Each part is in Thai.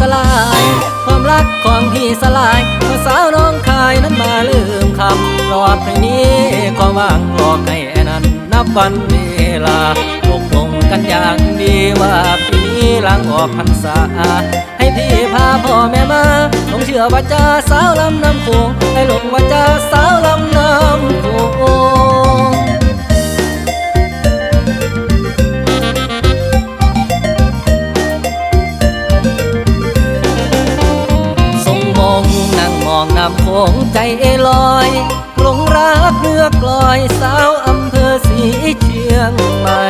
สลาย ความรักของพี่สลายเมื่อสาวน้องคายนั้นมาลืมคำหลอกให้นี้ความว่างหลอกให้นั้นนับวันเวลาพวกผมกันอย่างดีว่าปีนี้หลังออกพรรษา ให้พี่พาพ่อแม่มาลงเชื่อว่าจะสาวลำน้ำโขงให้หลงว่าจะสาวลำน้ำโขง องใจเอลอยหลงรักเนื้อกลอยสาวอำเภอสีเชียงใหม่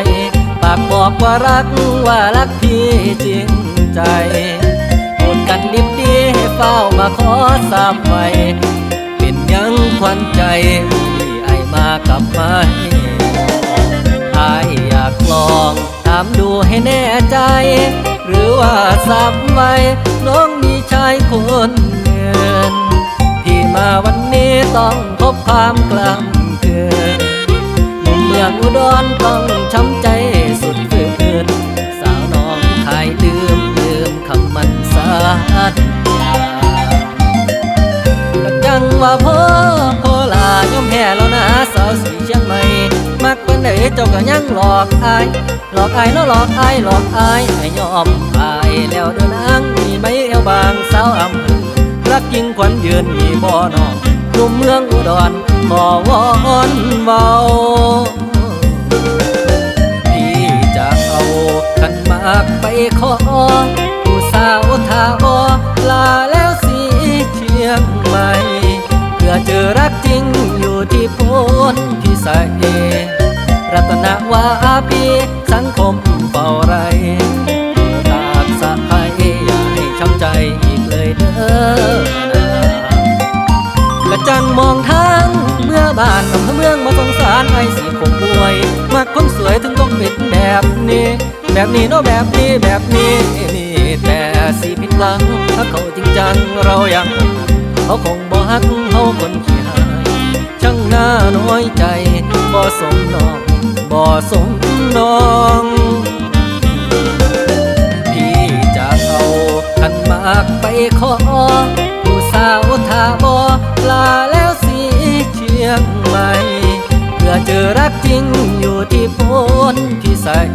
ปากบอกว่ารักว่ารักพี่จริงใจโอนกันดิบดีเฝ้ามาขอสามไว้เป็นยังควันใจที่ไอมากับไม่ไออยากลองถามดูให้แน่ใจ หรือว่าสับไว้น้องมีชายคนเงินที่ มาวันนี้ต้องพบความกล้ำเกินหนุ่มเมืองอุดรต้องช้ำใจสุดฝืนสาวน้องขายลืมลืมคำมันสาดจังว่าพ่อพ่อลายอมแพ้แล้วนะสาวสีเชียงใหม่มักเป็นไหนเจ้าก็ยังหลอกอายหลอกอายเนาะหลอกอายหลอกอายให้ยอมอายแล้วเดินนางมีไหมเอวบางสาวอำ ยิ่งขวัญยืนมีบ่อนองหนุ่มเมืองอุดรขอวอนเบาพี่จะเอาขันมากไปขอผู้สาวทาอลาแล้วสีเชียงใหม่เพื่อเจอรักจริงอยู่ที่โพ้นพิสัยาสงสารไอ้สีคงรวยมาคนสวยถึงต้องเป็นแบบนี้ แบบนี้เนาะแบบนี้แบบนี้นี่แต่สีผิดหลัง ถ้าเขาจริงจังเรายังเขาคงบ่ฮักเขาคนขี้หายช่างหน่าน้อยใจบ่สมน้องบ่สมน้องพี่จะเอาขันมากไปขอผู้สาวทาบอลาแล้ รักจริงอยู่ที่พนพิสัย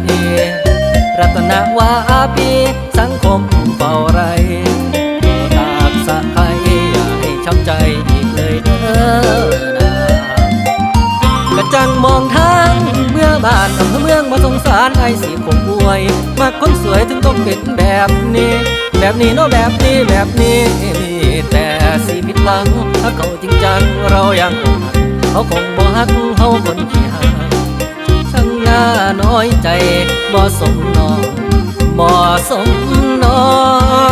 รัตนวาปีสังคมเฝ้าไรตากสะพายอย่าให้ช้ำใจอีกเลยเด้อนะกระจังมองทางเมื่อบ้านอำเภอเมืองมาสงสารไอ้สีผมบวย มาคนสวยถึงต้องเป็นแบบนี้ แบบนี้เนาะแบบนี้แบบนี้นี่แต่สีผิดหลัง ถ้าเขาจริงจังเรายังอกหักเขาคงบ่ฮักเขา น้อยใจบ่สมน้องบ่สมน้อง